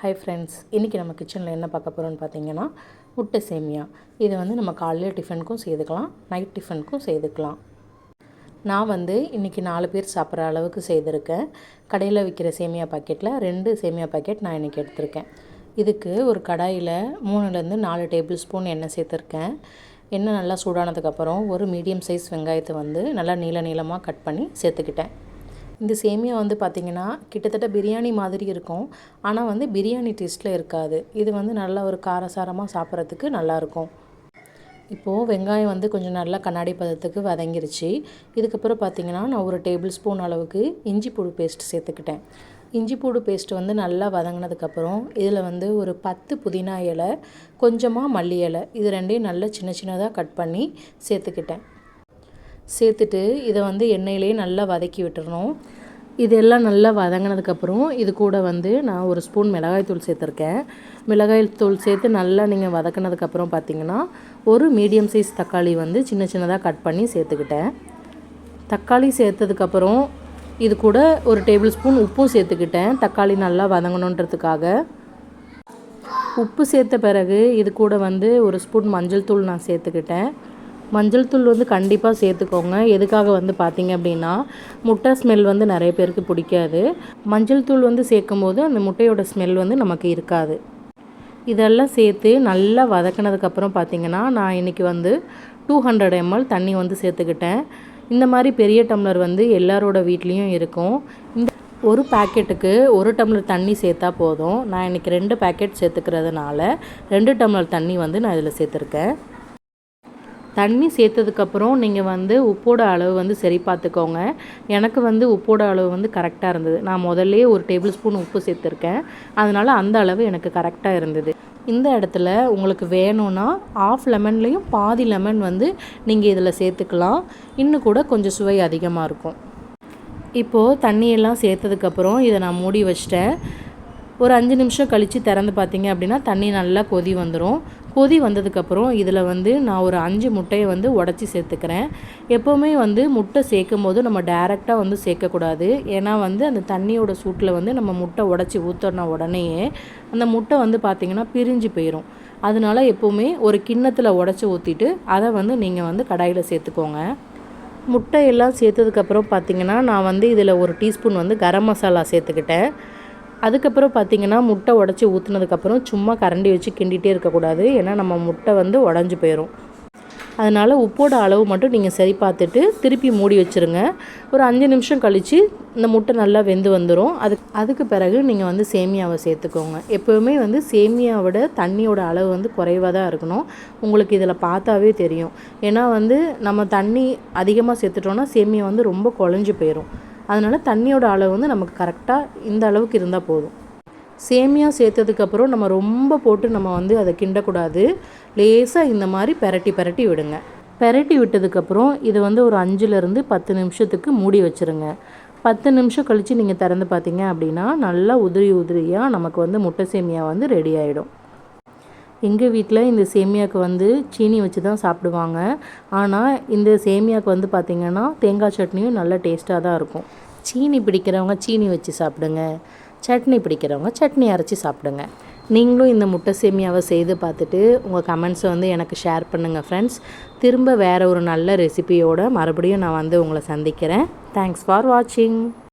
Hi friends இன்றைக்கி நம்ம கிச்சனில் என்ன பார்க்க போகிறோம்னு பார்த்தீங்கன்னா முட்டை சேமியா. இதை வந்து நம்ம காலையில் டிஃபனுக்கும் செய்துக்கலாம் நைட் டிஃபனுக்கும் செய்துக்கலாம். நான் வந்து இன்றைக்கி நாலு பேர் சாப்பிட்ற அளவுக்கு செய்திருக்கேன். கடையில் விற்கிற சேமியா பாக்கெட்டில் ரெண்டு சேமியா பாக்கெட் நான் இன்றைக்கி எடுத்திருக்கேன். இதுக்கு ஒரு கடாயில் மூணுலேருந்து நாலு டேபிள் ஸ்பூன் எண்ணெய் சேர்த்துருக்கேன். எண்ணெய் நல்லா சூடானதுக்கப்புறம் ஒரு மீடியம் சைஸ் வெங்காயத்தை வந்து நல்லா நீள நீளமாக கட் பண்ணி சேர்த்துக்கிட்டேன். இந்த சேமியா வந்து பார்த்திங்கன்னா கிட்டத்தட்ட பிரியாணி மாதிரி இருக்கும். ஆனால் வந்து பிரியாணி டேஸ்ட்டில் இருக்காது. இது வந்து நல்லா ஒரு காரசாரமாக சாப்பிட்றதுக்கு நல்லாயிருக்கும். இப்போது வெங்காயம் வந்து கொஞ்சம் நல்லா கண்ணாடி பதத்துக்கு வதங்கிருச்சு. இதுக்கப்புறம் பார்த்திங்கன்னா நான் ஒரு டேபிள் ஸ்பூன் அளவுக்கு இஞ்சி பூடு பேஸ்ட் சேர்த்துக்கிட்டேன். இஞ்சி பூடு பேஸ்ட் வந்து நல்லா வதங்கினதுக்கப்புறம் இதில் வந்து ஒரு பத்து புதினா இலை கொஞ்சமாக மல்லி இலை இது ரெண்டையும் நல்லா சின்ன சின்னதாக கட் பண்ணி சேர்த்துக்கிட்டேன். சேர்த்துட்டு இதை வந்து எண்ணெயிலேயே நல்லா வதக்கி விட்டுறணும். இதெல்லாம் நல்லா வதங்கினதுக்கப்புறம் இது கூட வந்து நான் ஒரு ஸ்பூன் மிளகாய் தூள் சேர்த்துருக்கேன். மிளகாய் தூள் சேர்த்து நல்லா நீங்கள் வதக்கினதுக்கப்புறம் பார்த்தீங்கன்னா ஒரு மீடியம் சைஸ் தக்காளி வந்து சின்ன சின்னதாக கட் பண்ணி சேர்த்துக்கிட்டேன். தக்காளி சேர்த்ததுக்கப்புறம் இது கூட ஒரு டேபிள் ஸ்பூன் உப்பும் சேர்த்துக்கிட்டேன். தக்காளி நல்லா வதங்கணுன்றதுக்காக. உப்பு சேர்த்த பிறகு இது கூட வந்து ஒரு ஸ்பூன் மஞ்சள் தூள் நான் சேர்த்துக்கிட்டேன். மஞ்சள் தூள் வந்து கண்டிப்பாக சேர்த்துக்கோங்க. எதுக்காக வந்து பார்த்தீங்க அப்படின்னா முட்டை ஸ்மெல் வந்து நிறைய பேருக்கு பிடிக்காது. மஞ்சள் தூள் வந்து சேர்க்கும் போது அந்த முட்டையோட ஸ்மெல் வந்து நமக்கு இருக்காது. இதெல்லாம் சேர்த்து நல்லா வதக்கினதுக்கப்புறம் பார்த்திங்கன்னா நான் இன்றைக்கி வந்து டூ ஹண்ட்ரட் எம்எல் தண்ணி வந்து சேர்த்துக்கிட்டேன். இந்த மாதிரி பெரிய டம்ளர் வந்து எல்லாரோட வீட்லேயும் இருக்கும். இந்த ஒரு பேக்கெட்டுக்கு ஒரு டம்ளர் தண்ணி சேர்த்தா போதும். நான் இன்றைக்கி ரெண்டு பேக்கெட் சேர்த்துக்கிறதுனால ரெண்டு டம்ளர் தண்ணி வந்து நான் இதில் சேர்த்துருக்கேன். தண்ணி சேர்த்ததுக்கப்புறம் நீங்கள் வந்து உப்போட அளவு வந்து சரி பார்த்துக்கோங்க. எனக்கு வந்து உப்போட அளவு வந்து கரெக்டாக இருந்தது. நான் முதல்லே ஒரு டேபிள் ஸ்பூன் உப்பு சேர்த்துருக்கேன். அதனால் அந்த அளவு எனக்கு கரெக்டாக இருந்தது. இந்த இடத்துல உங்களுக்கு வேணும்னா ஆஃப் லெமன்லேயும் பாதி லெமன் வந்து நீங்கள் இதில் சேர்த்துக்கலாம். இன்னும் கூட கொஞ்சம் சுவை அதிகமாக இருக்கும். இப்போது தண்ணியெல்லாம் சேர்த்ததுக்கப்புறம் இதை நான் மூடி வச்சிட்டேன். ஒரு அஞ்சு நிமிஷம் கழித்து திறந்து பார்த்தீங்க அப்படின்னா தண்ணி நல்லா கொதி வந்துடும் கொதி வந்ததுக்கப்புறம் இதில் வந்து நான் ஒரு அஞ்சு முட்டையை வந்து உடச்சி சேர்த்துக்கிறேன். எப்போவுமே வந்து முட்டை சேர்க்கும் போது நம்ம டேரெக்டாக வந்து சேர்க்கக்கூடாது. ஏன்னா வந்து அந்த தண்ணியோட சூட்டில் வந்து நம்ம முட்டை உடச்சி ஊற்றின உடனேயே அந்த முட்டை வந்து பார்த்திங்கன்னா பிரிஞ்சு போயிடும் அதனால எப்போவுமே ஒரு கிண்ணத்தில் உடச்சி ஊற்றிட்டு அதை வந்து நீங்கள் வந்து கடாயில் சேர்த்துக்கோங்க. முட்டையெல்லாம் சேர்த்ததுக்கப்புறம் பார்த்திங்கன்னா நான் வந்து இதில் ஒரு டீஸ்பூன் வந்து கரம் மசாலா சேர்த்துக்கிட்டேன். அதுக்கப்புறம் பார்த்திங்கன்னா முட்டை உடச்சி ஊற்றுனதுக்கப்புறம் சும்மா கரண்டி வச்சு கிண்டிகிட்டே இருக்கக்கூடாது. ஏன்னா நம்ம முட்டை வந்து உடஞ்சி போயிடும் அதனால் உப்போட அளவு மட்டும் நீங்கள் சரி பார்த்துட்டு திருப்பி மூடி வச்சுருங்க. ஒரு அஞ்சு நிமிஷம் கழித்து இந்த முட்டை நல்லா வெந்து வந்துடும் அது அதுக்கு பிறகு நீங்கள் வந்து சேமியாவை சேர்த்துக்கோங்க. எப்போவுமே வந்து சேமியாவோட தண்ணியோட அளவு வந்து குறைவாக தான் இருக்கணும். உங்களுக்கு இதில் பார்த்தாவே தெரியும். ஏன்னா வந்து நம்ம தண்ணி அதிகமாக சேர்த்துட்டோன்னா சேமியா வந்து ரொம்ப குழஞ்சி போயிடும் அதனால் தண்ணியோட அளவு வந்து நமக்கு கரெக்டாக இந்த அளவுக்கு இருந்தால் போதும். சேமியா சேர்த்ததுக்கப்புறம் நம்ம ரொம்ப போட்டு நம்ம வந்து அதை கிண்டக்கூடாது. லேசாக இந்த மாதிரி பெரட்டி பெரட்டி விடுங்க. பெரட்டி விட்டதுக்கப்புறம் இதை வந்து ஒரு அஞ்சுலேருந்து பத்து நிமிஷத்துக்கு மூடி வச்சுருங்க. பத்து நிமிஷம் கழித்து நீங்கள் திறந்து பார்த்தீங்க அப்படின்னா நல்லா உதிரி உதிரியாக நமக்கு வந்து முட்டை சேமியா வந்து ரெடி ஆகிடும் எங்கள் வீட்டில் இந்த சேமியாவுக்கு வந்து சீனி வச்சு தான் சாப்பிடுவாங்க. ஆனால் இந்த சேமியாவுக்கு வந்து பார்த்திங்கன்னா தேங்காய் சட்னியும் நல்ல டேஸ்ட்டாக தான் இருக்கும். சீனி பிடிக்கிறவங்க சீனி வச்சு சாப்பிடுங்க. சட்னி பிடிக்கிறவங்க சட்னி அரைச்சி சாப்பிடுங்க. நீங்களும் இந்த முட்டை சேமியாவை செய்து பார்த்துட்டு உங்கள் கமெண்ட்ஸை வந்து எனக்கு ஷேர் பண்ணுங்கள் ஃப்ரெண்ட்ஸ் திரும்ப வேறு ஒரு நல்ல ரெசிபியோடு மறுபடியும் நான் வந்து உங்களை சந்திக்கிறேன். தேங்க்ஸ் ஃபார் வாட்சிங்